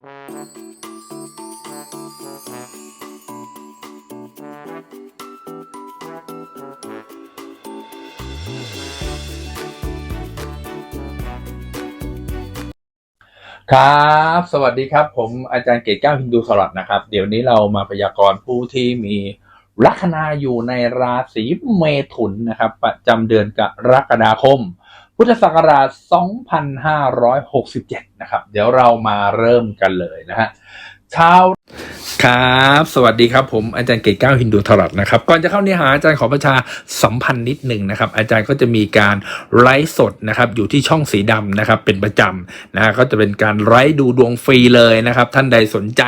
ครับ สวัสดีครับ ผมอาจารย์เกตแก้วฮินดูสลัดนะครับ เดี๋ยวนี้เรามาพยากรณ์ผู้ที่มีลัคนาอยู่ในราศีเมถุนนะครับ ประจำเดือนกรกฎาคม พุทธศักราช 2567 นะครับ เดี๋ยวเรามาเริ่มกันเลยนะฮะเช้า ครับ สวัสดีครับผมอาจารย์เกตเก้าฮินดูทรัตนะครับ ก่อนจะเข้าเนื้อหาอาจารย์ขอประชาสัมพันธ์นิดหนึ่งนะครับ อาจารย์ก็จะมีการไลฟ์สดนะครับอยู่ที่ช่องสีดำนะครับเป็นประจำนะฮะก็จะเป็นการไลฟ์ดูดวงฟรีเลยนะครับ ท่านใดสนใจ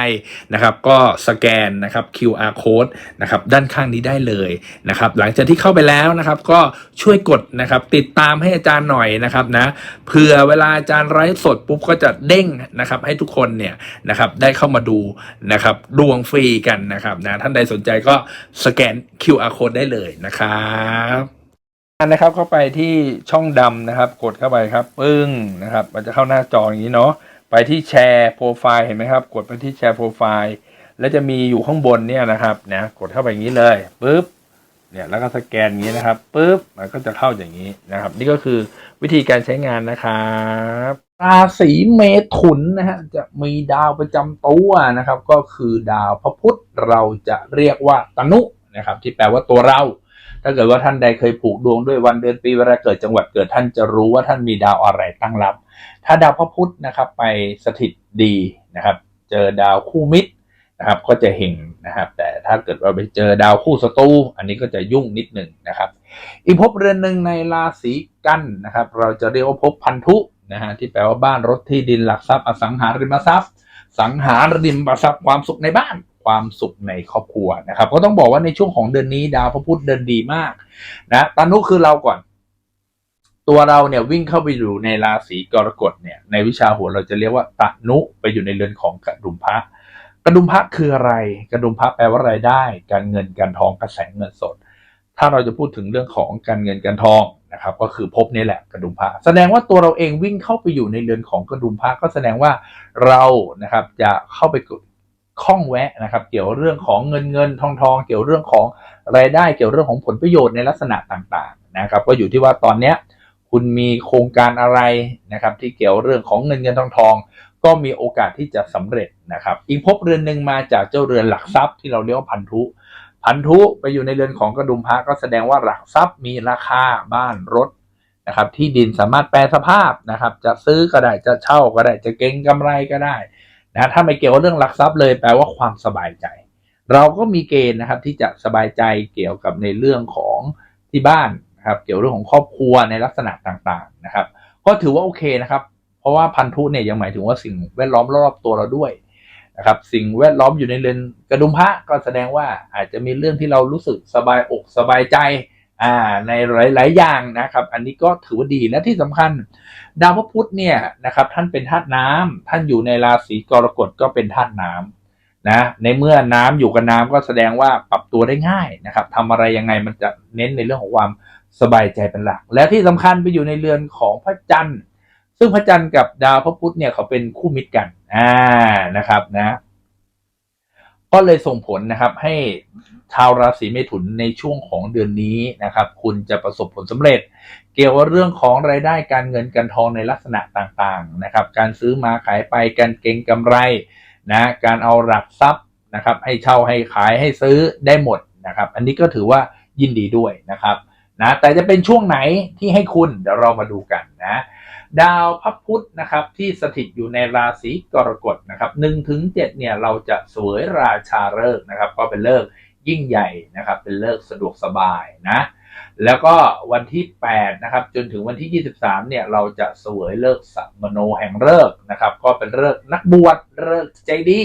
นะครับก็สแกนนะครับ QR code นะครับด้านข้างนี้ได้เลยนะครับ หลังจากที่เข้าไปแล้วนะครับ ก็ช่วยกดนะครับติดตามให้อาจารย์หน่อยนะครับนะเผื่อเวลาอาจารย์ไลฟ์สดปุ๊บก็จะเด้งนะครับให้ทุกคนเนี่ยนะครับได้เข้ามาดูนะครับดวงฟรีกันนะครับนะท่านใดสนใจก็สแกน QR code ได้เลยนะครับนะครับเข้าไปที่ช่องดำนะครับ กดเข้าไปครับปึ้งนะครับ มันจะเข้าหน้าจออย่างนี้เนาะไปที่แชร์โปรไฟล์เห็นไหมครับ กดไปที่แชร์โปรไฟล์แล้วจะมีอยู่ข้างบนเนี่ยนะครับนะกดเข้าไปอย่างนี้เลยปุ๊บเนี่ยแล้วก็สแกนอย่างนี้นะครับปุ๊บมันก็จะเข้าอย่างนี้นะครับ นี่ก็คือวิธีการใช้งานนะครับ ราศีเมถุนนะฮะจะมีดาวประจำตัวนะครับ ก็คือดาวพระพุธเราจะเรียกว่าตนุนะครับ ที่แปลว่าตัวเรา ถ้าเกิดว่าท่านใดเคยผูกดวงด้วยวันเดือนปีเวลาเกิดจังหวัดเกิดท่านจะรู้ว่าท่านมีดาวอะไรตั้งรับ ถ้าดาวพระพุธนะครับ ไปสถิตดีนะครับ เจอดาวคู่มิตรนะครับ ก็จะเฮงนะครับ แต่ถ้าเกิดว่าไปเจอดาวคู่ศัตรูอันนี้ก็จะยุ่งนิดหนึ่งนะครับ อีกภพเรือนหนึ่งในราศีกันนะครับ เราจะเรียกว่าภพพันธุ นะฮะที่แปลว่าบ้านรถที่ดินหลักทรัพย์อสังหาริมทรัพย์ สังหาริมทรัพย์ความสุขในบ้านความสุขในครอบครัวนะครับ ก็ต้องบอกว่าในช่วงของเดือนนี้ดาวพระพุธเดินดีมากนะตานุคือเราก่อน ตัวเราเนี่ยวิ่งเข้าไปอยู่ในราศีกรกฎเนี่ย ในวิชาหัวเราจะเรียกว่าตนุไปอยู่ในเรือนของกระดุมพระกระดุมพระคืออะไร กระดุมพระแปลว่ารายได้ การเงินการทองกระแสเงินสด ถ้าเราจะพูดถึงเรื่องของการเงินการทองนะครับก็คือภพนี่แหละกระดุมพระแสดงว่าตัวเราเองวิ่งเข้าไปอยู่ในเรือนของกระดุมพระก็แสดงว่าเรานะครับจะเข้าไปข้องแวะนะครับเกี่ยวเรื่องของเงินเงินทองทองเกี่ยวเรื่องของรายได้เกี่ยวเรื่องของผลประโยชน์ในลักษณะต่างๆนะครับก็อยู่ที่ว่าตอนเนี้ยคุณมีโครงการอะไรนะครับที่เกี่ยวเรื่องของเงินเงินทองทอง ก็มีโอกาสที่จะสำเร็จนะครับอีกภพเรือนหนึ่งมาจากเจ้าเรือนหลักทรัพย์ที่เราเรียกว่าพันธุ พันธุไปอยู่ในเรือนของกระดุมพระก็แสดงว่าหลักทรัพย์มีราคาบ้านรถนะครับ ที่ดินสามารถแปลสภาพนะครับ จะซื้อก็ได้จะเช่าก็ได้จะเก็งกำไรก็ได้นะถ้าไม่เกี่ยวกับเรื่องหลักทรัพย์เลยแปลว่าความสบายใจ เราก็มีเกณฑ์นะครับที่จะสบายใจเกี่ยวกับในเรื่องของที่บ้านนะครับ เกี่ยวเรื่องของครอบครัวในลักษณะต่างๆนะครับ ก็ถือว่าโอเคนะครับ เพราะว่าพันธุเนี่ยยังหมายถึงว่าสิ่งแวดล้อมรอบตัวเราด้วย นะครับสิ่งแวดล้อมอยู่ในเรือนกระดุมพระก็แสดงว่าอาจจะมีเรื่องที่เรารู้สึกสบายอกสบายใจอ่าในหลาย ๆ อย่างนะครับ อันนี้ก็ถือว่าดีและที่สำคัญ ดาวพระพุธเนี่ยนะครับท่านเป็นธาตุน้ำท่านอยู่ในราศีกรกฎก็เป็นธาตุน้ำนะในเมื่อน้ำอยู่กับน้ำก็แสดงว่าปรับตัวได้ง่ายนะครับทำอะไรยังไงมันจะเน้นในเรื่องของความสบายใจเป็นหลัก และที่สำคัญไปอยู่ในเรือนของพระจันทร์ ซึ่งพระจันทร์กับดาวพระพุธเนี่ยเขาเป็นคู่มิตรกัน อ่านะครับนะ ก็เลยส่งผลนะครับให้ชาวราศีเมถุนในช่วงของเดือนนี้นะครับ คุณจะประสบผลสำเร็จ เกี่ยวกับเรื่องของรายได้การเงินการทองในลักษณะต่างๆนะครับ การซื้อมาขายไปการเก็งกำไรนะการเอาหลักทรัพย์นะครับ ให้เช่าให้ขายให้ซื้อได้หมดนะครับ อันนี้ก็ถือว่ายินดีด้วยนะครับนะแต่จะเป็นช่วงไหนที่ให้คุณเดี๋ยวเรามาดูกันนะ ดาวพระพุธนะครับที่สถิตอยู่ในราศีกรกฎนะครับหนึ่งถึงเจ็ดเนี่ยเราจะสวยราชาฤกษ์นะครับ ก็เป็นเลิกยิ่งใหญ่นะครับ เป็นเลิกสะดวกสบายนะแล้วก็วันที่8นะครับจนถึงวันที่ 23เนี่ยเราจะสวยเลิกสัมโนแห่งเลิกนะครับ ก็เป็นเลิกนักบวชเลิกใจดี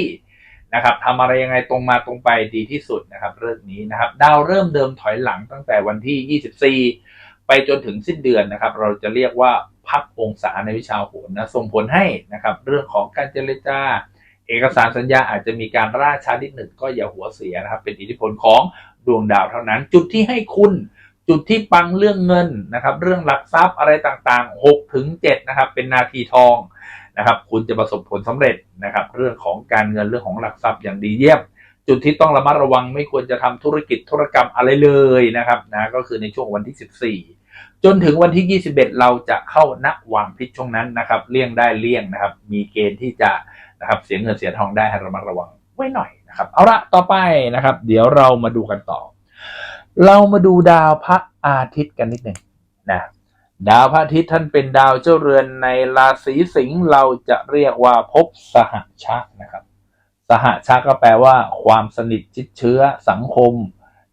นะครับทำอะไรยังไงตรงมาตรงไปดีที่สุดนะครับเลิกนี้นะครับ ดาวเริ่มเดิมถอยหลังตั้งแต่วันที่ 24 ไปจนถึงสิ้นเดือนนะครับ เราจะเรียกว่า พักองศาในวิชาโหรนะส่งผลให้นะครับเรื่องของการเจรจาเอกสารสัญญาอาจจะมีการล่าช้านิดหนึ่งก็อย่าหัวเสียนะครับ เป็นอิทธิพลของดวงดาวเท่านั้น จุดที่ให้คุณจุดที่ปังเรื่องเงินนะครับ เรื่องหลักทรัพย์อะไรต่างๆ6ถึง7นะครับ เป็นนาทีทองนะครับ คุณจะประสบผลสำเร็จนะครับ เรื่องของการเงินเรื่องของหลักทรัพย์อย่างดีเยี่ยมจุดที่ต้องระมัดระวังไม่ควรจะทำธุรกิจธุรกรรมอะไรเลยนะครับนะก็คือในช่วงวันที่ 14 จนถึงวันที่ 21 เราจะเข้าณวางพิษช่วงนั้นนะครับ เลี่ยงได้เลี่ยงนะครับ มีเกณฑ์ที่จะนะครับเสียเงินเสียทองได้ให้ระมัดระวังไว้หน่อยนะครับ เอาละต่อไปนะครับ เดี๋ยวเรามาดูกันต่อ เรามาดูดาวพระอาทิตย์กันนิดหนึ่งนะดาวพระอาทิตย์ท่านเป็นดาวเจ้าเรือนในราศีสิงห์เราจะเรียกว่าภพสหชะนะครับ สหชาติก็แปลว่า ความสนิทชิดเชื้อสังคม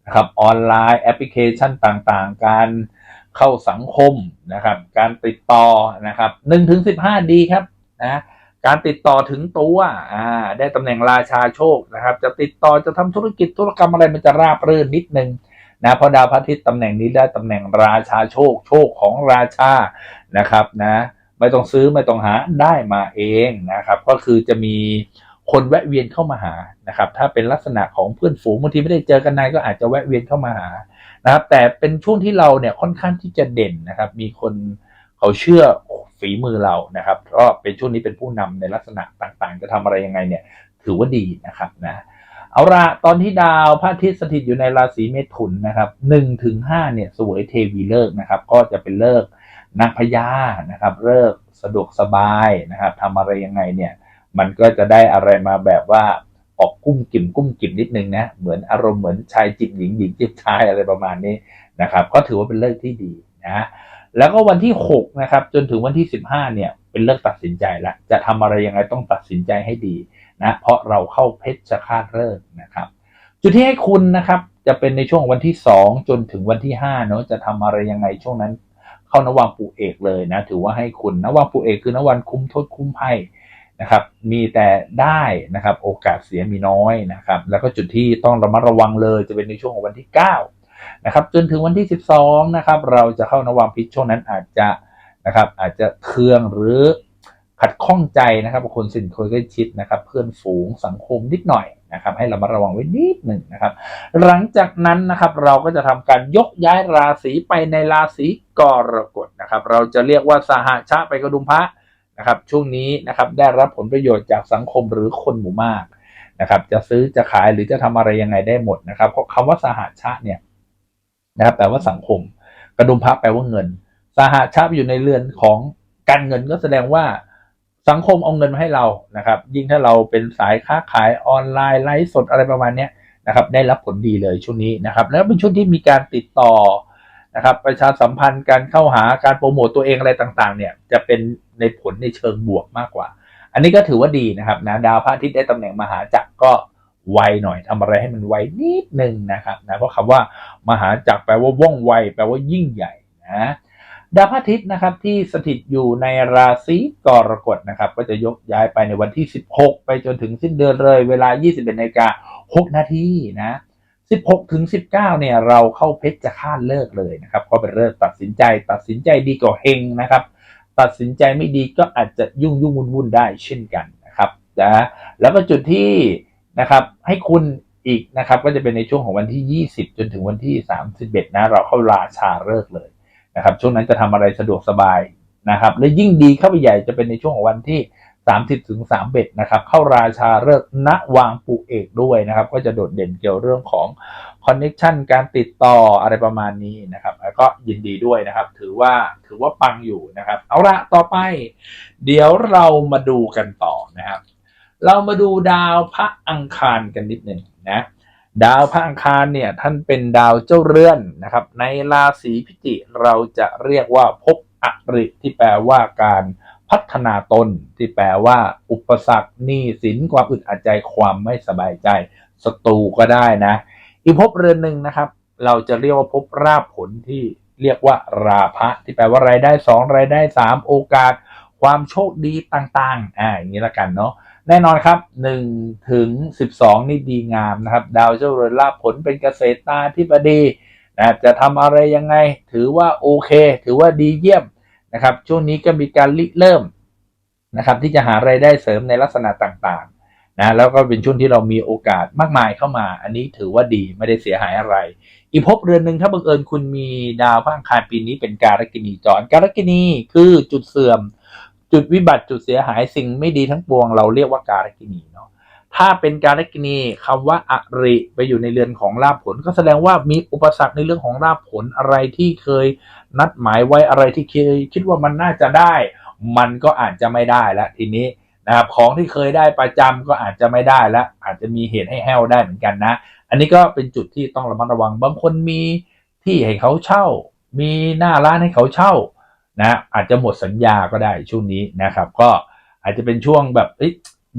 นะครับออนไลน์แอปพลิเคชันต่างๆ การ เข้าสังคมนะครับ การติดต่อนะครับหนึ่งถึงสิบห้าดีครับนะการติดต่อถึงตัวอ่าได้ตำแหน่งราชาโชคนะครับ จะติดต่อจะทำธุรกิจธุรกรรมอะไรมันจะราบรื่นนิดนึงนะเพราะดาวพระอาทิตย์ตำแหน่งนี้ได้ตำแหน่งราชาโชค โชคของราชานะครับนะไม่ต้องซื้อไม่ต้องหาได้มาเองนะครับ ก็คือจะมีคนแวะเวียนเข้ามาหานะครับ ถ้าเป็นลักษณะของเพื่อนฝูงบางทีไม่ได้เจอกันนานก็อาจจะแวะเวียนเข้ามาหา นะครับ แต่เป็นช่วงที่เราเนี่ยค่อนข้างที่จะเด่นนะครับ มีคนเขาเชื่อฝีมือเรานะครับก็เป็นช่วงนี้เป็นผู้นำในลักษณะต่างๆ จะทำอะไรยังไงเนี่ย ถือว่าดีนะครับนะเอาละตอนที่ดาวพระอาทิตย์สถิตอยู่ในราศีเมถุนนะครับหนึ่งถึงห้าเนี่ยสวยเทวีเลิกนะครับ ก็จะเป็นเลิกนางพญานะครับ เลิกสะดวกสบายนะครับทำอะไรยังไงเนี่ย มันก็จะได้อะไรมาแบบว่า ออกกุ้มกิ่มกุ้มกิ่มนิดนึงนะเหมือนอารมณ์เหมือนชายจิบหญิงหญิงจิบชายอะไรประมาณนี้นะครับ ก็ถือว่าเป็นเลิกที่ดีนะแล้วก็วันที่6นะครับจนถึงวันที่ 15เนี่ยเป็นเลิกตัดสินใจละจะทำอะไรยังไงต้องตัดสินใจให้ดีนะเพราะเราเข้าเพชรคาตเลิกนะครับ จุดที่ให้คุณนะครับจะเป็นในช่วงวันที่ 2 จนถึงวันที่5เนาะจะทำอะไรยังไงช่วงนั้น เข้านวังปูเอกเลยนะถือว่าให้คุณนวังปูเอกคือนวันคุ้มโทษคุ้มภัย นะครับ มีแต่ได้นะครับ โอกาสเสียมีน้อยนะครับ แล้วก็จุดที่ต้องระมัดระวังเลยจะเป็นในช่วงของวันที่ 9 นะครับ จนถึงวันที่ 12 นะครับ เราจะเข้านวังพิษช่วงนั้นอาจจะนะครับ อาจจะเคืองหรือขัดข้องใจนะครับคนสินคนใกล้ชิดนะครับ เพื่อนฝูงสังคมนิดหน่อยนะครับ ให้ระมัดระวังไว้นิดหนึ่งนะครับ หลังจากนั้นนะครับเราก็จะทำการยกย้ายราศีไปในราศีกรกฎนะครับ เราจะเรียกว่าสหชะไปกระดุมพระ นะครับช่วงนี้นะครับได้รับผลประโยชน์จากสังคมหรือคนหมู่มากนะครับจะซื้อจะขายหรือจะทำอะไรยังไงได้หมดนะครับเพราะคำว่าสหชะเนี่ยนะครับแปลว่าสังคม กระดุมพระแปลว่าเงิน สหชะอยู่ในเรือนของการเงินก็แสดงว่าสังคมเอาเงินมาให้เรานะครับ ยิ่งถ้าเราเป็นสายค้าขายออนไลน์ไลฟ์สดอะไรประมาณนี้นะครับ ได้รับผลดีเลยช่วงนี้นะครับ แล้วเป็นช่วงที่มีการติดต่อ นะครับประชาสัมพันธ์การเข้าหาการโปรโมตตัวเองอะไรต่างๆ เนี่ยจะเป็นในผลในเชิงบวกมากกว่า อันนี้ก็ถือว่าดีนะครับนะดาวพระอาทิตย์ได้ตำแหน่งมหาจักรก็ไวหน่อยทำอะไรให้มันไวนิดนึงนะครับนะเพราะคำว่ามหาจักรแปลว่าว่องไว แปลว่ายิ่งใหญ่นะดาวพระอาทิตย์นะครับที่สถิตอยู่ในราศีกรกฎนะครับ ก็จะยกย้ายไปในวันที่ 16 ไปจนถึงสิ้นเดือนเลย เวลา 21นาฬิกา6นาทีนะ 16ถึง19เนี่ยเราเข้าเพชรจะคาดเลิกเลยนะครับก็เป็นเลิกตัดสินใจ ตัดสินใจดีก็เฮงนะครับ ตัดสินใจไม่ดีก็อาจจะยุ่งยุ่งวุ่นวุ่นได้เช่นกันนะครับนะแล้วก็จุดที่นะครับให้คุณอีกนะครับก็จะเป็นในช่วงของวันที่ 20 จนถึงวันที่ 31 นะเราเข้าราชาเลิกเลยนะครับช่วงนั้นจะทำอะไรสะดวกสบายนะครับและยิ่งดีเข้าไปใหญ่จะเป็นในช่วงของวันที่ 30ถึง3เบ็ดนะครับเข้าราชาเลิกณวางปูเอกด้วยนะครับ ก็จะโดดเด่นเกี่ยวเรื่องของคอนเน็ชันการติดต่ออะไรประมาณนี้นะครับแล้วก็ยินดีด้วยนะครับ ถือว่าถือว่าปังอยู่นะครับ เอาละต่อไป เดี๋ยวเรามาดูกันต่อนะครับ เรามาดูดาวพระอังคารกันนิดหนึ่งนะดาวพระอังคารเนี่ยท่านเป็นดาวเจ้าเรือนนะครับ ในราศีพิจิเราจะเรียกว่าพบอริที่แปลว่าการ พัฒนาตนที่แปลว่า อุปสรรคหนี้สินความอึดอัดใจความไม่สบายใจศัตรูก็ได้นะ อีกภพเรือนหนึ่งนะครับ เราจะเรียกว่าภพราบผลที่เรียกว่าราภะที่แปลว่ารายได้สองรายได้สามโอกาส ความโชคดีต่างๆอ่าอย่างนี้ละกันเนาะแน่นอนครับ1ถึง12 นี่ดีงามนะครับ ดาวเจ้าเรือนลาผลเป็นเกษตรตาที่ปดีนะจะทำอะไรยังไง ถือว่าโอเค ถือว่าดีเยี่ยม นะครับ ช่วงนี้ก็มีการริเริ่มนะครับ ที่จะหาไรายได้เสริมในลักษณะต่างๆนะแล้วก็เป็นช่วงที่เรามีโอกาสมากมายเข้ามา อันนี้ถือว่าดีไม่ได้เสียหายอะไร อีกภพเรือนหนึ่งถ้าบังเอิญคุณมีดาวพระอังคารปีนี้เป็นการกินีจรการกินีคือจุดเสื่อม จุดวิบัติจุดเสียหายสิ่งไม่ดีทั้งปวง เราเรียกว่าการกินีเนาะถ้าเป็นการกินีคำว่าอริไปอยู่ในเรือนของลาภผล ก็แสดงว่ามีอุปสรรคในเรื่องของลาภผลอะไรที่เคย นัดหมายไว้อะไรที่เคยคิดว่ามันน่าจะได้ มันก็อาจจะไม่ได้แล้วทีนี้นะครับของที่เคยได้ประจำก็อาจจะไม่ได้แล้วอาจจะมีเหตุให้แห้วได้เหมือนกันนะ อันนี้ก็เป็นจุดที่ต้องระมัดระวังบางคนมีที่ให้เขาเช่า มีหน้าร้านให้เขาเช่านะอาจจะหมดสัญญาก็ได้ช่วงนี้นะครับ ก็อาจจะเป็นช่วงแบบ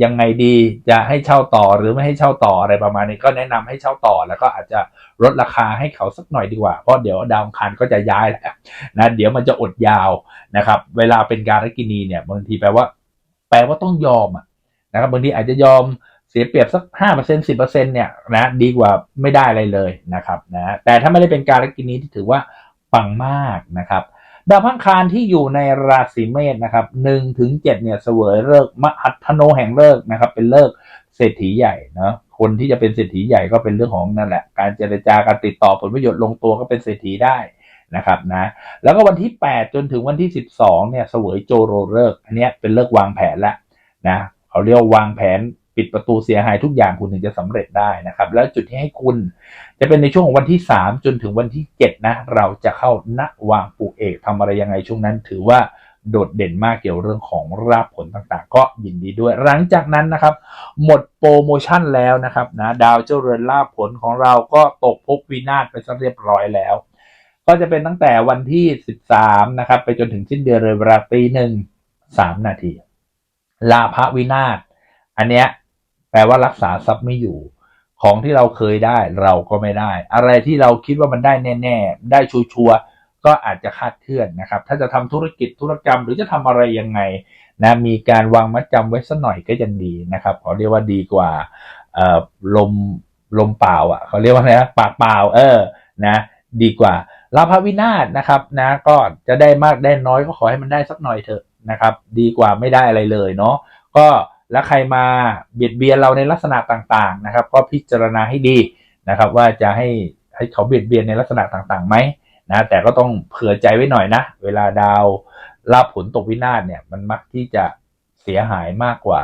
ยังไงดีจะให้เช่าต่อหรือไม่ให้เช่าต่ออะไรประมาณนี้ก็แนะนำให้เช่าต่อ แล้วก็อาจจะลดราคาให้เขาสักหน่อยดีกว่าเพราะเดี๋ยวดาวอังคารก็จะย้ายแล้วนะเดี๋ยวมันจะอดยาวนะครับ เวลาเป็นการกินีเนี่ยบางทีแปลว่า แปลว่าต้องยอมนะครับบางทีอาจจะยอมเสียเปรียบสักห้าเปอร์เซ็นสิบเปอร์เซ็นเนี่ยนะดีกว่าไม่ได้อะไรเลยนะครับนะแต่ถ้าไม่ได้เป็นการกินีที่ถือว่าปังมากนะครับ ดาวพังคารที่อยู่ในราศีเมษนะครับหนึ่งถึงเจ็ดเนี่ยเสวยเลิกษ์มหัทโนแห่งเลิกษ์นะครับ เป็นเลิกษ์เศรษฐีใหญ่เนาะคนที่จะเป็นเศรษฐีใหญ่ก็เป็นเรื่องของนั่นแหละ การเจรจาการติดต่อผลประโยชน์ลงตัวก็เป็นเศรษฐีได้นะครับนะแล้วก็วันที่ 8 จนถึงวันที่ 12เนี่ยเสวยโจโรเลิกษ์อันนี้เป็นเลิกวางแผนแล้วนะเขาเรียกวางแผน ปิดประตูเสียหายทุกอย่างคุณถึงจะสำเร็จได้นะครับ แล้วจุดที่ให้คุณจะเป็นในช่วงของวันที่ 3 จนถึงวันที่ 7 นะ เราจะเข้าณวางปูเอกทำอะไรยังไงช่วงนั้นถือว่าโดดเด่นมากเกี่ยวเรื่องของราบผลต่างๆ ก็ยินดีด้วย หลังจากนั้นนะครับ หมดโปรโมชั่นแล้วนะครับนะดาวเจ้าเรือนลาบผลของเราก็ตกภพวินาศไปซะเรียบร้อยแล้ว ก็จะเป็นตั้งแต่วันที่ 13 นะครับ ไปจนถึงสิ้นเดือนเลยเวลาตีหนึ่งสามนาทีลาภวินาศอันเนี้ย ลว่ารักษาทรัพย์ไม่อยู่ ของที่เราเคยได้เราก็ไม่ได้ อะไรที่เราคิดว่ามันได้แน่ๆ ได้ชัวร์ๆก็อาจจะคาดเคลื่อนนะครับ ถ้าจะทำธุรกิจธุรกรรมหรือจะทำอะไรยังไงนะมีการวางมัดจำไว้สักหน่อยก็ยังดีนะครับเขาเรียกว่าดีกว่าลมลมเปล่าอะเขาเรียกว่าอะไรนะปากเปล่าเออนะดีกว่าลาภวินาศนะครับนะก็จะได้มากได้น้อยก็ขอให้มันได้สักหน่อยเถอะนะครับ ดีกว่าไม่ได้อะไรเลยเนาะก็ แล้วใครมาเบียดเบียนเราในลักษณะต่างๆนะครับ ก็พิจารณาให้ดีนะครับ ว่าจะให้ให้เขาเบียดเบียนในลักษณะต่างๆไหมนะแต่ก็ต้องเผื่อใจไว้หน่อยนะ เวลาดาวลาภผลตกวินาศเนี่ยมันมักที่จะเสียหายมากกว่า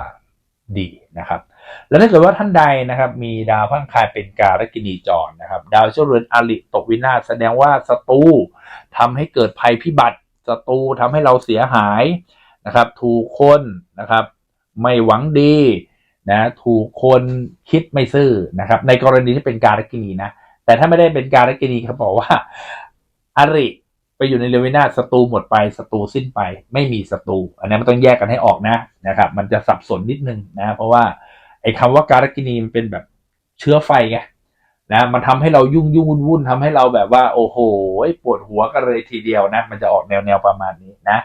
ดีนะครับ แล้วถ้าเกิดว่าท่านใดนะครับ มีดาวพังคายเป็นการกินีจรนะครับ ดาวเจ้าเรือนอริตกวินาศแสดงว่าศัตรูทำให้เกิดภัยพิบัติศัตรูทำให้เราเสียหายนะครับ ถูกคนนะครับ ไม่หวังดีนะถูกคนคิดไม่ซื่อนะครับ ในกรณีที่เป็นการกินีนะ แต่ถ้าไม่ได้เป็นการกินีเขาบอกว่าอริไปอยู่ในเรวินาศัตรูหมดไปศัตรูสิ้นไป ไม่มีศัตรูอันนี้มันต้องแยกกันให้ออกนะนะครับ มันจะสับสนนิดนึงนะเพราะว่าไอ้คำว่าการกินีมันเป็นแบบเชื้อไฟไงนะมันทำให้เรายุ่งยุ่งวุ่นวุ่นทำให้เราแบบว่า โอ้โหปวดหัวกันเลยทีเดียวนะ มันจะออกแนวแนวประมาณนี้นะ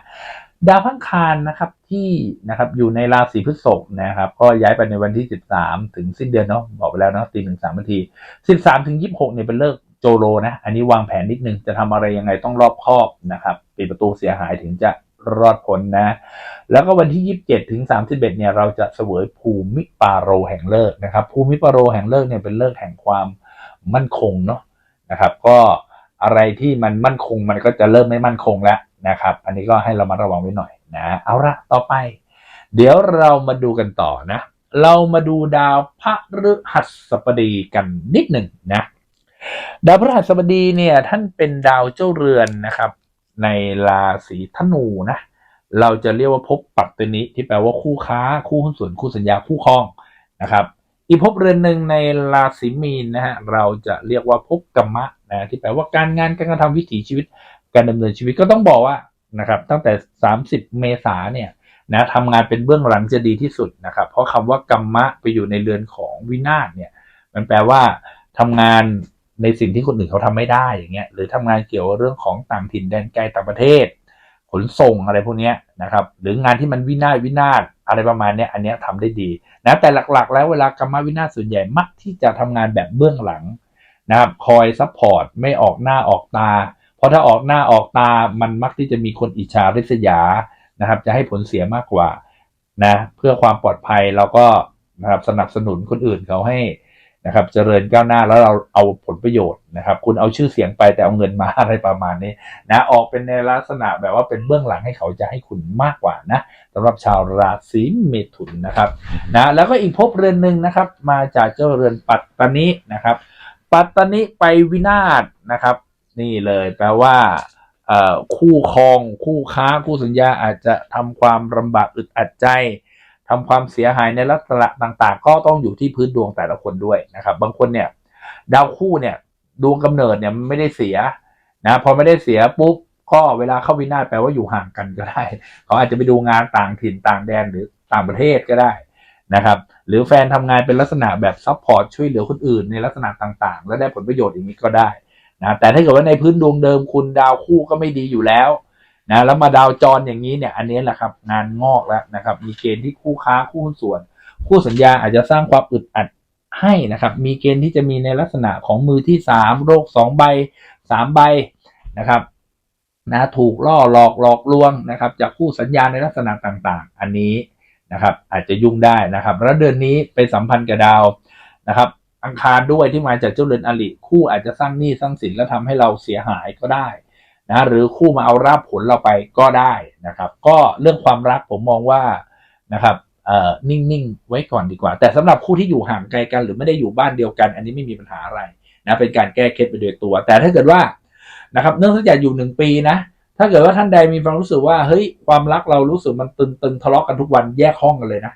ดาวพังคารนะครับที่นะครับอยู่ในราศีพฤษภนะครับ ก็ย้ายไปในวันที่ 13 ถึงสิ้นเดือนเนาะบอกไปแล้วเนาะตีหนึ่งสามนาที 13 ถึง 26เนี่ยเป็นเลิกโจโรนะ อันนี้วางแผนนิดนึงจะทำอะไรยังไงต้องรอบคอบนะครับปิดประตูเสียหายถึงจะรอดพ้นนะ แล้วก็วันที่ 27 ถึง 31 เนี่ยเราจะเสวยภูมิปาโรแห่งเลิกนะครับ ภูมิปาโรแห่งเลิกเนี่ยเป็นเลิกแห่งความมั่นคงเนาะนะครับ ก็อะไรที่มันมั่นคงมันก็จะเริ่มไม่มั่นคงแล้ว นะครับ อันนี้ก็ให้เรามาระวังไว้หน่อยนะ เอาละต่อไป เดี๋ยวเรามาดูกันต่อนะ เรามาดูดาวพระฤหัสบดีกันนิดหนึ่งนะ ดาวพฤหัสบดีเนี่ยท่านเป็นดาวเจ้าเรือนนะครับ ในราศีธนูนะ เราจะเรียกว่าภพปัตตนิที่แปลว่าคู่ค้าคู่หุ้นส่วนคู่สัญญาคู่ครองนะครับอีกภพเรือนหนึ่งในราศีมีนนะฮะเราจะเรียกว่าภพกรรมะนะที่แปลว่าการงานการกระทำวิถีชีวิต การดำเนินชีวิตก็ต้องบอกว่านะครับ ตั้งแต่ 30 เมษาเนี่ยนะทำงานเป็นเบื้องหลังจะดีที่สุดนะครับ เพราะคำว่ากรรมะไปอยู่ในเรือนของวินาศเนี่ย มันแปลว่าทำงานในสิ่งที่คนอื่นเขาทำไม่ได้อย่างเงี้ยหรือทำงานเกี่ยวกับเรื่องของต่างถิ่นแดนไกลต่างประเทศ ขนส่งอะไรพวกเนี้ยนะครับ หรืองานที่มันวินาศวินาศอะไรประมาณเนี้ยอันเนี้ยทำได้ดีนะแต่หลักๆ แล้วเวลากรรมวินาศส่วนใหญ่มักที่จะทำงานแบบเบื้องหลังนะครับคอยซัพพอร์ตไม่ออกหน้าออกตา เพราะถ้าออกหน้าออกตามันมักที่จะมีคนอิจฉาริษยานะครับ จะให้ผลเสียมากกว่านะเพื่อความปลอดภัยเราก็นะครับสนับสนุนคนอื่นเขาให้นะครับเจริญก้าวหน้าแล้วเราเอาผลประโยชน์นะครับ คุณเอาชื่อเสียงไปแต่เอาเงินมาอะไรประมาณนี้นะออกเป็นในลักษณะแบบว่าเป็นเบื้องหลังให้เขาจะให้คุณมากกว่านะสำหรับชาวราศีเมถุนนะครับนะแล้วก็อีกภพเรือนหนึ่งนะครับ มาจากเจ้าเรือนปัตตานีนะครับ ปัตตานีไปวินาศนะครับ นี่เลยแปลว่าคู่ครองคู่ค้าคู่สัญญาอาจจะทำความลำบากอึดอัดใจทำความเสียหายในลักษณะต่างๆ ก็ต้องอยู่ที่พื้นดวงแต่ละคนด้วยนะครับ บางคนเนี่ยดาวคู่เนี่ยดวงกำเนิดเนี่ยไม่ได้เสียนะพอไม่ได้เสียปุ๊บก็เวลาเข้าวินาศแปลว่าอยู่ห่างกันก็ได้ เขาอาจจะไปดูงานต่างถิ่นต่างแดนหรือต่างประเทศก็ได้นะครับหรือแฟนทำงานเป็นลักษณะแบบซัพพอร์ตช่วยเหลือคนอื่นในลักษณะต่างๆ และได้ผลประโยชน์อย่างนี้ก็ได้ นะแต่ถ้าเกิดว่าในพื้นดวงเดิมคุณดาวคู่ก็ไม่ดีอยู่แล้วนะแล้วมาดาวจรอย่างนี้เนี่ย อันนี้แหละครับ งานงอกแล้วนะครับ มีเกณฑ์ที่คู่ค้าคู่หุ้นส่วน คู่สัญญาอาจจะสร้างความอึดอัดให้นะครับ มีเกณฑ์ที่จะมีในลักษณะของมือที่สามโรคสองใบสามใบนะครับนะถูกล่อหลอกหลอกลวงนะครับ จากคู่สัญญาในลักษณะต่างๆ อันนี้นะครับ อาจจะยุ่งได้นะครับ แล้วเดือนนี้ไปสัมพันธ์กับดาวนะครับ อังคารด้วยที่มาจากเจ้าเรือนอริคู่อาจจะสร้างหนี้สร้างสินแล้วทำให้เราเสียหายก็ได้นะหรือคู่มาเอาราบผลเราไปก็ได้นะครับ ก็เรื่องความรักผมมองว่านะครับเอ่อนิ่งๆไว้ก่อนดีกว่า แต่สำหรับคู่ที่อยู่ห่างไกลกัน หรือไม่ได้อยู่บ้านเดียวกัน อันนี้ไม่มีปัญหาอะไรนะเป็นการแก้เคล็ดไปโดยตัว แต่ถ้าเกิดว่านะครับเนื่องจากอยู่หนึ่งปีนะถ้าเกิดว่าท่านใดมีความรู้สึกว่าเฮ้ยความรักเรารู้สึกมันตึงๆทะเลาะกันทุกวันแยกห้องกันเลยนะ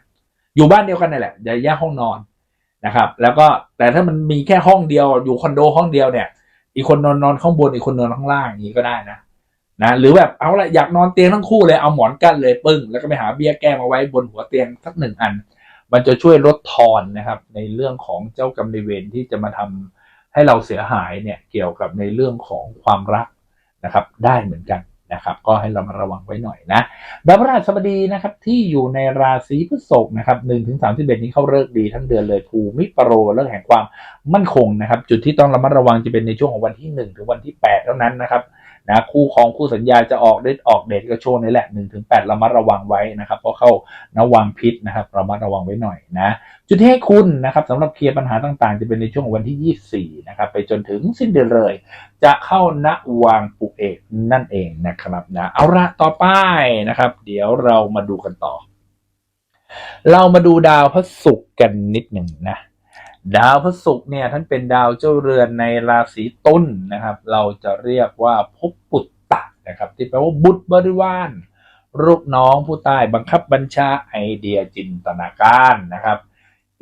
อยู่บ้านเดียวกันนี่แหละอย่าแยกห้องนอน นะครับ แล้วก็แต่ถ้ามันมีแค่ห้องเดียวอยู่คอนโดห้องเดียวเนี่ย อีกคนนอนนอนข้างบนอีกคนนอนข้างล่างอย่างนี้ก็ได้นะนะหรือแบบเอาละอยากนอนเตียงทั้งคู่เลยเอาหมอนกั้นเลยปึ้งแล้วก็ไปหาเบี้ยแก้มาไว้บนหัวเตียงสักหนึ่งอัน มันจะช่วยลดทอนนะครับ ในเรื่องของเจ้ากรรมนายเวรที่จะมาทำให้เราเสียหายเนี่ยเกี่ยวกับในเรื่องของความรักนะครับ ได้เหมือนกัน นะครับก็ให้เรามาระวังไว้หน่อยนะดาวพฤหัสบดีนะครับที่อยู่ในราศีพฤษภนะครับหนึ่งถึงสามสิบเอ็ดนี้เข้าเลิกดีทั้งเดือนเลยภูมิปโรเรื่องแห่งความมั่นคงนะครับ จุดที่ต้องระมัดระวังจะเป็นในช่วงของวันที่หนึ่งถึงวันที่แปดเท่านั้นนะครับ นะคู่ของคู่สัญญาจะออกเดทออกเดทก็ช่วงนี้แหละ1นถึงแระมัดระวังไว้นะครับเพราะเข้านวังพิษนะครับระมัดระวังไว้หน่อยนะจุดที่ให้คุณนะครับสำหรับเคลียร์ปัญหาต่างๆ จะเป็นในช่วงวันที่ 24นะครับไปจนถึงสิ้นเดือนเลย จะเข้าณวางปุเอกนั่นเองนะครับนะเอาละต่อไปนะครับ เดี๋ยวเรามาดูกันต่อ เรามาดูดาวพระศุกร์กันนิดหนึ่งนะ ดาวพฤศุกร์เนี่ยท่านเป็นดาวเจ้าเรือนในราศีตุลนะครับ เราจะเรียกว่าภพปุตตะนะครับ ที่แปลว่าบุตรบริวารลูกน้องผู้ใต้บังคับบัญชาไอเดียจินตนาการนะครับ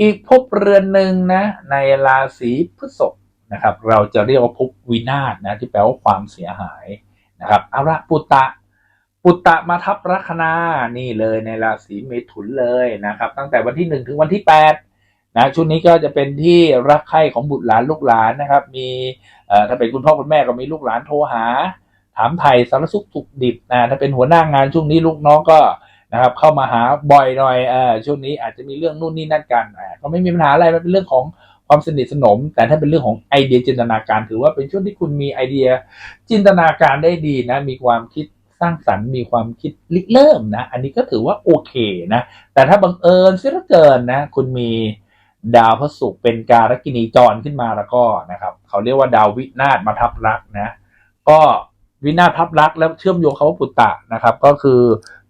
อีกภพเรือนหนึ่งนะในราศีพฤษภนะครับ เราจะเรียกว่าภพวินาศนะที่แปลว่าความเสียหายนะครับเอาละปุตตะปุตตะมาทับลัคนานี่เลยในราศีเมถุนเลยนะครับ ตั้งแต่วันที่หนึ่งถึงวันที่แปด นะชุดนี้ก็จะเป็นที่รักใคร่ของบุตรหลานลูกหลานนะครับ มีถ้าเป็นคุณพ่อคุณแม่ก็มีลูกหลานโทรหา ถามไทยสารสุขถูกดิบนะถ้าเป็นหัวหน้างานช่วงนี้ลูกน้องก็นะครับ เข้ามาหาบ่อยหน่อยเออช่วงนี้อาจจะมีเรื่องนู่นนี่นั่นกันก็ไม่มีปัญหาอะไรมันเป็นเรื่องของความสนิทสนม แต่ถ้าเป็นเรื่องของไอเดียจินตนาการ ถือว่าเป็นช่วงที่คุณมีไอเดียจินตนาการได้ดีนะ มีความคิดสร้างสรรค์มีความคิดริเริ่มนะ อันนี้ก็ถือว่าโอเคนะ แต่ถ้าบังเอิญเสียเหลือเกินนะ คุณมี ดาวพระศุกร์เป็นการกินีจรขึ้นมาแล้วก็นะครับ เขาเรียกว่าดาววินาศมาทับรักนะ ก็วินาศทับรักแล้วเชื่อมโยงเขาว่าปุตตะนะครับ ก็คือ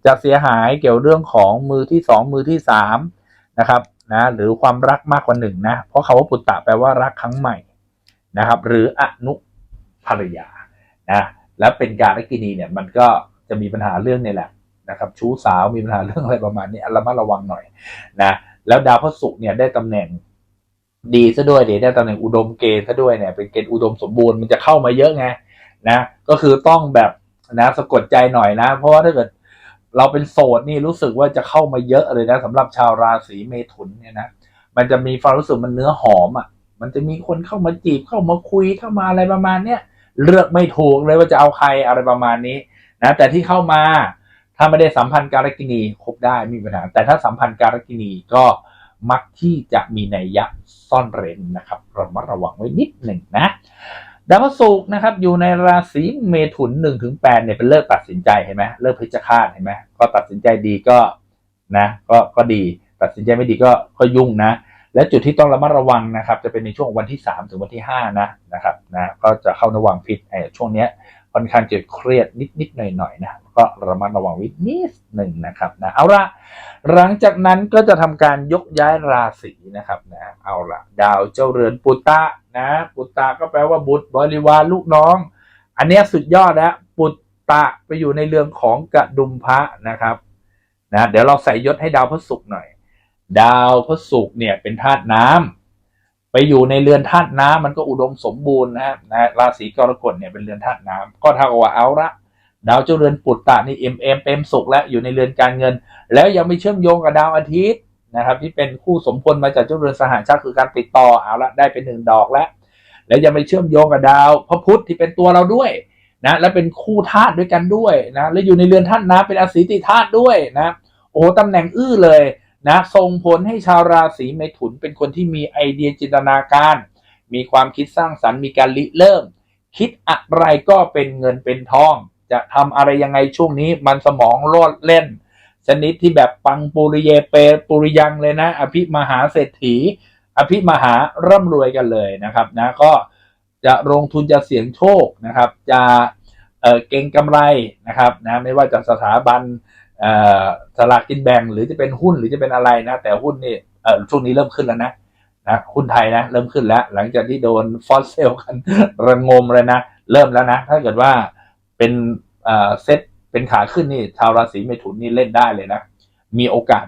จะเสียหายเกี่ยวเรื่องของมือที่สองมือที่สามนะครับนะหรือความรักมากกว่าหนึ่งนะ เพราะคาว่าปุตตะแปลว่ารักครั้งใหม่นะครับ หรืออนุภรรยานะและเป็นการกินีเนี่ยมันก็จะมีปัญหาเรื่องนี่แหละนะครับ ชู้สาวมีปัญหาเรื่องอะไรประมาณนี้ระมัดระวังหน่อยนะ แล้วดาวพฤศุกร์เนี่ยได้ตำแหน่งดีซะด้วยเดี๋ยวได้ตำแหน่งอุดมเกณฑ์ซะด้วยเนี่ยเป็นเกณฑ์อุดมสมบูรณ์มันจะเข้ามาเยอะไงนะ ก็คือต้องแบบนะสะกดใจหน่อยนะ เพราะว่าถ้าเกิดเราเป็นโสดนี่รู้สึกว่าจะเข้ามาเยอะเลยนะสำหรับชาวราศีเมถุนเนี่ยนะมันจะมีความรู้สึกมันเนื้อหอมอะ มันจะมีคนเข้ามาจีบเข้ามาคุยเข้ามาอะไรประมาณเนี้ยเลือกไม่ถูกเลยว่าจะเอาใครอะไรประมาณนี้นะแต่ที่เข้ามา ถ้าไม่ได้สัมพันธ์การกินีคบได้ไม่มีปัญหา แต่ถ้าสัมพันธ์การกินีก็มักที่จะมีนัยยะซ่อนเร้นนะครับระมัดระวังไว้นิดหนึ่งนะดาวพฤศุกร์นะครับอยู่ในราศีเมถุนหนึ่งถึงแปดเนี่ยเป็นเลิกตัดสินใจเห็นไหมเลิกพิจารณาเห็นไหมก็ตัดสินใจดีก็นะก็ก็ดีตัดสินใจไม่ดีก็ก็ยุ่งนะ และจุดที่ต้องระมัดระวังนะครับ จะเป็นในช่วงวันที่ 3 ถึงวันที่ 5 นะนะครับนะก็จะเข้าระวังพิษไอ้ช่วงเนี้ยค่อนข้างจะเครียดนิดๆหน่อยๆนะ ก็ระมัดระวังวินิดหนึ่งนะครับนะเอาละหลังจากนั้นก็จะทำการยกย้ายราศีนะครับนะเอาละดาวเจ้าเรือนปุตตะนะปุตตะก็แปลว่าบุตรบริวารลูกน้อง อันนี้สุดยอดแล้วปุตตะไปอยู่ในเรือนของกระดุมพระนะครับนะเดี๋ยวเราใส่ยศให้ดาวพฤหัสหน่อย ดาวพฤหัสเนี่ยเป็นธาตุน้ำไปอยู่ในเรือนธาตุน้ำมันก็อุดมสมบูรณ์นะครับนะราศีกรกฎเนี่ยเป็นเรือนธาตุน้ำก็เท่ากับว่าเอาละ ดาวเจ้าเรือนปุตตะนี่เอ็มเอ็มเต็มสุขแล้วอยู่ในเรือนการเงิน แล้วยังไม่เชื่อมโยงกับดาวอาทิตย์นะครับ ที่เป็นคู่สมพลมาจากเจ้าเรือนสหชาติคือการติดต่อเอาละได้เป็นหนึ่งดอกแล้ว แล้วยังไม่เชื่อมโยงกับดาวพระพุธที่เป็นตัวเราด้วยนะและเป็นคู่ธาตุด้วยกันด้วยนะแล้วอยู่ในเรือนธาตุน้ำเป็นอสีติธาตุด้วยนะโอ้ตำแหน่งอื้อเลยนะส่งผลให้ชาวราศีเมถุนเป็นคนที่มีไอเดียจินตนาการ มีความคิดสร้างสรรค์มีการริเริ่ม คิดอะไรก็เป็นเงินเป็นทอง จะทำอะไรยังไงช่วงนี้มันสมองโลดเล่น ชนิดที่แบบปังปุริเยเปปุริยังเลยนะ อภิมหาเศรษฐี อภิมหาร่ำรวยกันเลยนะครับนะก็จะลงทุนจะเสี่ยงโชคนะครับ จะเออเก่งกำไรนะครับนะไม่ว่าจากสถาบันเออสลากกินแบ่งหรือจะเป็นหุ้นหรือจะเป็นอะไรนะ แต่หุ้นนี่เออช่วงนี้เริ่มขึ้นแล้วนะนะหุ้นไทยนะเริ่มขึ้นแล้ว หลังจากที่โดนฟอสเซลกันระงมเลยนะ เริ่มแล้วนะ ถ้าเกิดว่า เป็นเซตเป็นขาขึ้นนี่ชาวราศีเมถุนนี่เล่นได้เลยนะ มีโอกาส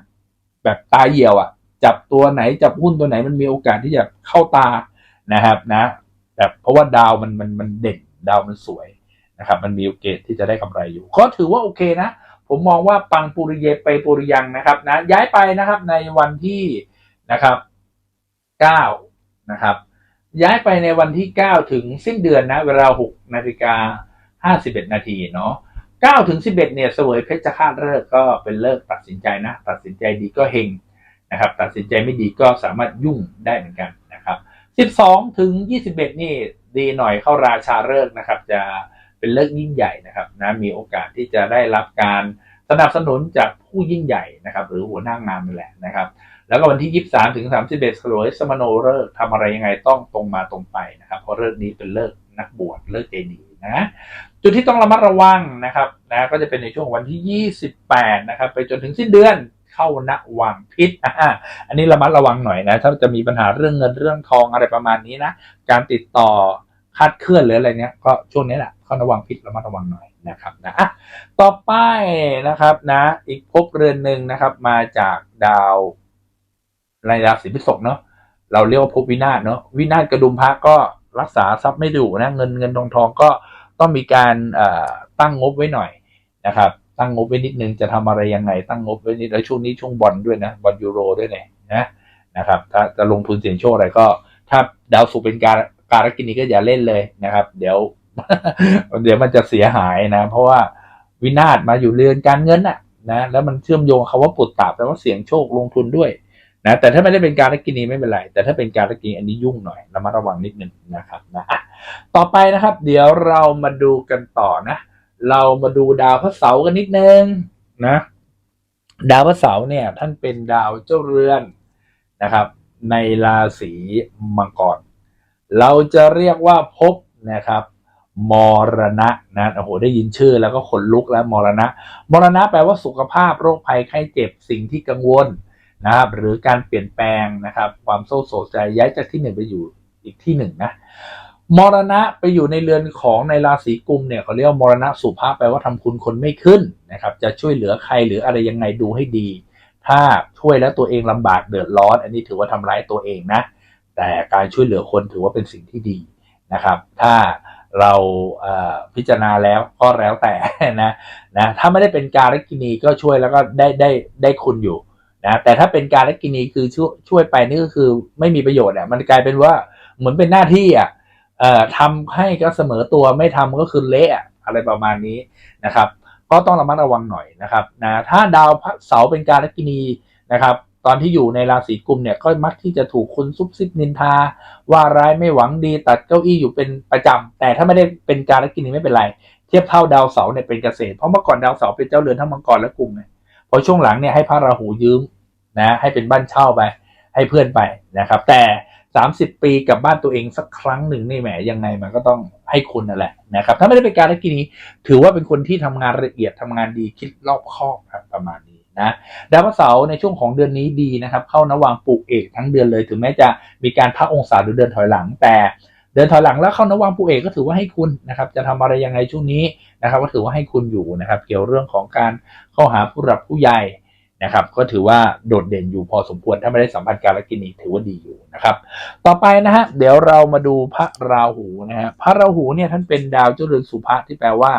แบบตาเหี่ยวอะ จับตัวไหนจับหุ้นตัวไหนมันมีโอกาสที่จะเข้าตานะครับนะแต่เพราะว่าดาวมันมันมันเด่นดาวมันสวยนะครับ มันมีโอกาสที่จะได้กำไรอยู่ ก็ถือว่าโอเคนะ ผมมองว่าปังปุริเยไปปุริยังนะครับนะย้ายไปนะครับในวันที่นะครับเก้านะครับย้ายไปในวันที่เก้าถึงสิ้นเดือนนะ เวลาหกนาฬิกา ห้าสิบเอ็ดนาทีเนาะเก้าถึงสิบเอ็ดเนี่ยเสวยเพชรฆาตเลิกษ์ก็เป็นเลิกตัดสินใจนะ ตัดสินใจดีก็เฮงนะครับ ตัดสินใจไม่ดีก็สามารถยุ่งได้เหมือนกันนะครับ 12 ถึง 21 นี่ดีหน่อยเข้าราชาฤกษ์นะครับ จะเป็นเลิกยิ่งใหญ่นะครับนะมีโอกาสที่จะได้รับการสนับสนุนจากผู้ยิ่งใหญ่นะครับ หรือหัวหน้างานนั่นแหละนะครับ แล้วก็วันที่ 23 ถึง 31สลวยสมโนฤกษ์ทำอะไรยังไงต้องตรงมาตรงไปนะครับ เพราะเลิกนี้เป็นเลิกนักบวชเลิกเจดีนะ จุดที่ต้องระมัดระวังนะครับนะก็จะเป็นในช่วงวันที่ 28 นะครับ ไปจนถึงสิ้นเดือนเข้าณวังพิษอ่าอันนี้ระมัดระวังหน่อยนะ ถ้าจะมีปัญหาเรื่องเงินเรื่องทองอะไรประมาณนี้นะ การติดต่อคาดเคลื่อนหรืออะไรเนี้ยก็ช่วงนี้แหละเข้าระวังพิษระมัดระวังหน่อยนะครับนะอะต่อไปนะครับนะ อีกภพเรือนหนึ่งนะครับ มาจากดาวในราศีพฤษภเนาะเราเรียกว่าภพวินาศเนาะวินาศกระดุมพระก็รักษาทรัพย์ไม่อยู่นะเงินเงินทองทองก็ ต้องมีการตั้งงบไว้หน่อยนะครับ ตั้งงบไว้นิดนึงจะทำอะไรยังไง ตั้งงบไว้นิดแล้วช่วงนี้ช่วงบอลด้วยนะบอลยูโรด้วยเนี่ยนะนะครับ ถ้าจะลงทุนเสี่ยงโชคอะไรก็ ถ้าดาวสุกเป็นการการกินีก็อย่าเล่นเลยนะครับ เดี๋ยว เดี๋ยวมันจะเสียหายนะ เพราะว่าวินาศมาอยู่เรือนการเงินน่ะนะแล้วมันเชื่อมโยงคาว่าปุตตาแปลว่าเสี่ยงโชคลงทุนด้วยนะแต่ถ้าไม่ได้เป็นการกินีไม่เป็นไร แต่ถ้าเป็นการกินีอันนี้ยุ่งหน่อยระมัดระวังนิดนึงนะครับนะ ต่อไปนะครับ เดี๋ยวเรามาดูกันต่อนะ เรามาดูดาวพระเสาร์กันนิดนึงนะ ดาวพระเสาร์เนี่ย ท่านเป็นดาวเจ้าเรือนนะครับ ในราศีมังกรเราจะเรียกว่าภพนะครับมรณะนะโอ้โหได้ยินชื่อแล้วก็ขนลุกแล้วมรณะ มรณะแปลว่าสุขภาพโรคภัยไข้เจ็บสิ่งที่กังวลนะครับ หรือการเปลี่ยนแปลงนะครับ ความโศกโศกใจย้ายจากที่หนึ่งไปอยู่อีกที่หนึ่งนะ มรณะไปอยู่ในเรือนของในราศีกุมเนี่ยเขาเรียกว่ามรณะสุภาพแปลว่าทำคุณคนไม่ขึ้นนะครับ จะช่วยเหลือใครหรืออะไรยังไงดูให้ดี ถ้าช่วยแล้วตัวเองลำบากเดือดร้อน อันนี้ถือว่าทำร้ายตัวเองนะ แต่การช่วยเหลือคนถือว่าเป็นสิ่งที่ดีนะครับ ถ้าเราพิจารณาแล้วก็แล้วแต่นะนะถ้าไม่ได้เป็นการรักินีก็ช่วยแล้วก็ได้ได้ได้คุณอยู่นะแต่ถ้าเป็นการรักินีคือช่วยช่วยไปนี่ก็คือไม่มีประโยชน์อะมันกลายเป็นว่าเหมือนเป็นหน้าที่อะ เอ่อทำให้ก็เสมอตัวไม่ทำก็คือเละอะไรประมาณนี้นะครับ ก็ต้องระมัดระวังหน่อยนะครับนะถ้าดาวพระเสาร์เป็นการลกินีนะครับ ตอนที่อยู่ในราศีกุมเนี่ยก็มักที่จะถูกคนซุบซิบนินทา ว่าร้ายไม่หวังดีตัดเก้าอี้อยู่เป็นประจำแต่ถ้าไม่ได้เป็นการลกินีไม่เป็นไรเทียบเท่าดาวเสาร์เนี่ยเป็นเกษตรเพราะเมื่อก่อนดาวเสาร์เป็นเจ้าเรือนทั้งมังกรและกุมไงพอช่วงหลังเนี่ยให้พระราหูยืมนะให้เป็นบ้านเช่าไปให้เพื่อนไปนะครับ แต่ 30ปีกับบ้านตัวเองสักครั้งหนึ่งนี่แหมยังไงมันก็ต้องให้คุณนั่นแหละนะครับ ถ้าไม่ได้เป็นการกินี้ ถือว่าเป็นคนที่ทำงานละเอียดทำงานดีคิดรอบคอบครับประมาณนี้นะดาวพฤหัสเสาร์ในช่วงของเดือนนี้ดีนะครับ เข้านวางปลูกเอกทั้งเดือนเลย ถึงแม้จะมีการพักองศาหรือเดินถอยหลัง แต่เดินถอยหลังแล้วเข้านวางปลูกเอกก็ถือว่าให้คุณนะครับ จะทำอะไรยังไงช่วงนี้นะครับ ก็ถือว่าให้คุณอยู่นะครับ เกี่ยวเรื่องของการเข้าหาผู้หลักผู้ใหญ่ นะครับก็ถือว่าโดดเด่นอยู่พอสมควรถ้าไม่ได้สัมพันธ์การกินีถือว่าดีอยู่นะครับ ต่อไปนะฮะเดี๋ยวเรามาดูพระราหูนะฮะพระราหูเนี่ยท่านเป็นดาวเจริญสุภะที่แปลว่า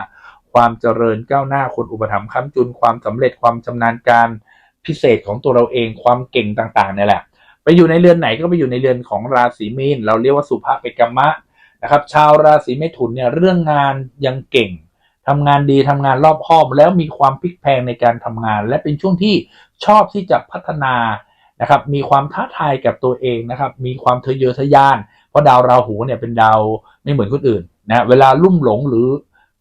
ความเจริญก้าวหน้าคนอุปถัมภ์ค้ำจุนความสำเร็จความชำนาญการพิเศษของตัวเราเองความเก่งต่างๆเนี่ยแหละ ไปอยู่ในเรือนไหนก็ไปอยู่ในเรือนของราศีมีนเราเรียกว่าสุภะเป็นกรรมะนะครับ ชาวราศีเมถุนเนี่ยเรื่องงานยังเก่ง ทำงานดีทำงานรอบคอบ แล้วมีความพลิกแพลงในการทำงาน และเป็นช่วงที่ชอบที่จะพัฒนานะครับ มีความท้าทายกับตัวเองนะครับ มีความทะเยอทะยาน เพราะดาวราหูเนี่ยเป็นดาวไม่เหมือนคนอื่นนะเวลาลุ่มหลงหรือ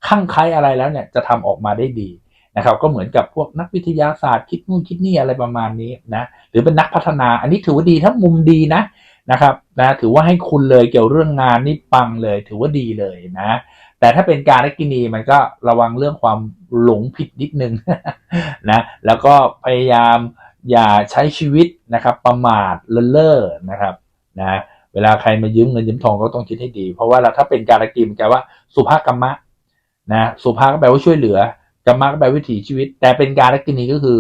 ข้างใครอะไรแล้วเนี่ยจะทำออกมาได้ดีนะครับ ก็เหมือนกับพวกนักวิทยาศาสตร์คิดนู่นคิดนี่อะไรประมาณนี้นะหรือเป็นนักพัฒนา อันนี้ถือว่าดีถ้ามุมดีนะนะครับนะถือว่าให้คุณเลยเกี่ยวเรื่องงานนี่ปังเลย ถือว่าดีเลยนะ แต่ถ้าเป็นการกินีมันก็ระวังเรื่องความหลงผิดนิดนึงนะแล้วก็พยายามอย่าใช้ชีวิตนะครับ ประมาทเลินเล่อนะครับนะเวลาใครมายืมเงินยืมทองก็ต้องคิดให้ดี เพราะว่าเราถ้าเป็นการกินมันแปลว่าสุภาพกรรมะนะสุภาพก็แปลว่าช่วยเหลือกรรมะก็แปลวิถีชีวิต แต่เป็นการกินีก็คือ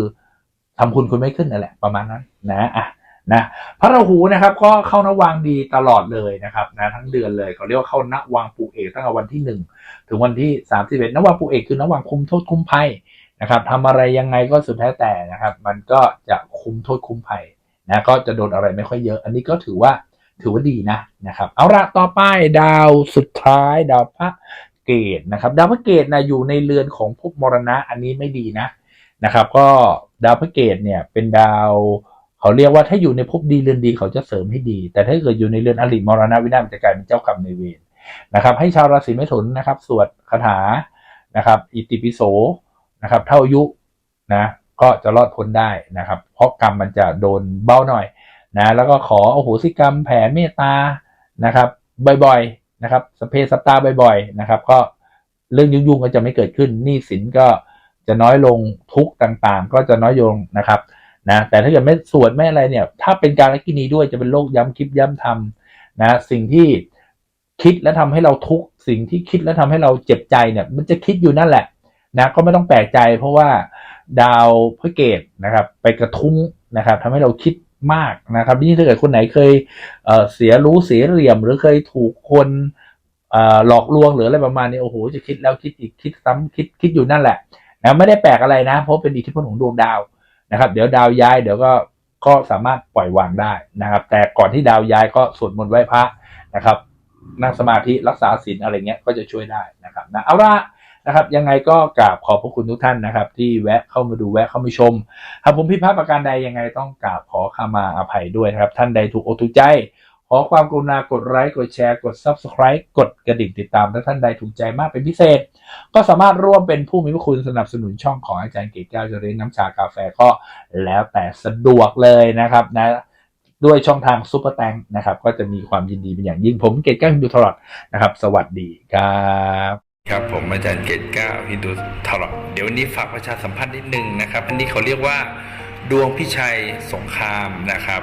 ทำคุณคุณไม่ขึ้นนั่นแหละประมาณนั้นนะอะ นะพระราหูนะครับก็เข้านวางดีตลอดเลยนะครับนะทั้งเดือนเลยเขาเรียกว่าเข้านวางปลูกเอกตั้งแต่วันที่หนึ่งถึงวันที่สามสิบเอ็ดนวางปูเอกคือนวางคุมโทษคุมภัยนะครับทำอะไรยังไงก็สุดแท้แต่นะครับ มันก็จะคุมโทษคุมภัยนะก็จะโดนอะไรไม่ค่อยเยอะ อันนี้ก็ถือว่าถือว่าดีนะนะครับ เอาละต่อไปดาวสุดท้าย ดาวพระเกตนะครับ ดาวพระเกตนะอยู่ในเรือนของภพมรณะอันนี้ไม่ดีนะนะครับ ก็ดาวพระเกตเนี่ยเป็นดาว เขาเรียกว่าถ้าอยู่ในภพดีเรือนดีเขาจะเสริมให้ดี แต่ถ้าเกิดอยู่ในเรือนอริมรณะวินาศมันจะกลายเป็นเจ้ากรรมในเวรนะครับ ให้ชาวราศีเมถุนนะครับ สวดคาถานะครับ อิติปิโสนะครับ เท่าอายุนะก็จะรอดพ้นได้นะครับ เพราะกรรมมันจะโดนเบ้าหน่อยนะแล้วก็ขอโอโหสิกรรมแผ่เมตตานะครับ บ่อยๆนะครับสเพสัตตาบ่อยๆนะครับ ก็เรื่องยุ่งๆก็จะไม่เกิดขึ้นหนี้สินก็จะน้อยลงทุกต่างๆ ก็จะน้อยลงนะครับ นะแต่ถ้าเกิดไม่สวดไม่อะไรเนี่ยถ้าเป็นการละกินีด้วยจะเป็นโรคย้ำคิดย้ำทำนะสิ่งที่คิดแล้วทำให้เราทุกข์สิ่งที่คิดแล้วทำให้เราเจ็บใจเนี่ยมันจะคิดอยู่นั่นแหละนะก็ไม่ต้องแปลกใจเพราะว่าดาวพระเกตนะครับ ไปกระทุ้งนะครับทำให้เราคิดมากนะครับนี่ถ้าเกิดคนไหนเคยเเสียรู้เสียเหลี่ยม หรือเคยถูกคนหลอกลวงหรืออะไรประมาณนี้โอ้โหจะคิดแล้วคิดอีกคิดซ้ำคิดคิดอยู่นั่นแหละนะไม่ได้แปลกอะไรนะ เพราะเป็นอิทธิพลของดวงดาว นะครับ เดี๋ยวดาวย้ายเดี๋ยวก็ก็สามารถปล่อยวางได้นะครับ แต่ก่อนที่ดาวย้ายก็สวดมนต์ไหว้พระนะครับ นั่งสมาธิรักษาศีลอะไรเงี้ยก็จะช่วยได้นะครับนะเอาละนะครับ ยังไงก็กราบขอบพระคุณทุกท่านนะครับ ที่แวะเข้ามาดูแวะเข้ามาชมหากผมพิดพลาดประการใดยังไงต้องกราบขอขมาอภัยด้วยนะครับ ท่านใดถูกอกถูกใจ อความกรุณากดไลค์กดแชร์กด Subscribe กดกระดิ่งติดตามถ้าท่านใดถูกใจมากเป็นพิเศษ ก็สามารถร่วมเป็นผู้มีพระคุณสนับสนุนช่องของอาจารย์เกตแก้วเจริญน้ำชากาแฟก็แล้วแต่สะดวกเลยนะครับนะด้วยช่องทางซูเปอร์แตงนะครับ ก็จะมีความยินดีเป็นอย่างยิ่งผมเกตแก้วฮินดูทรอดนะครับ สวัสดีครับครับผมอาจารย์เกตเก้าฮินดูทรอดเดี๋ยววันนี้ฝากประชาสัมพันธ์นิดนึงนะครับ อันนี้เขาเรียกว่า ดวงพิชัยสงครามนะครับ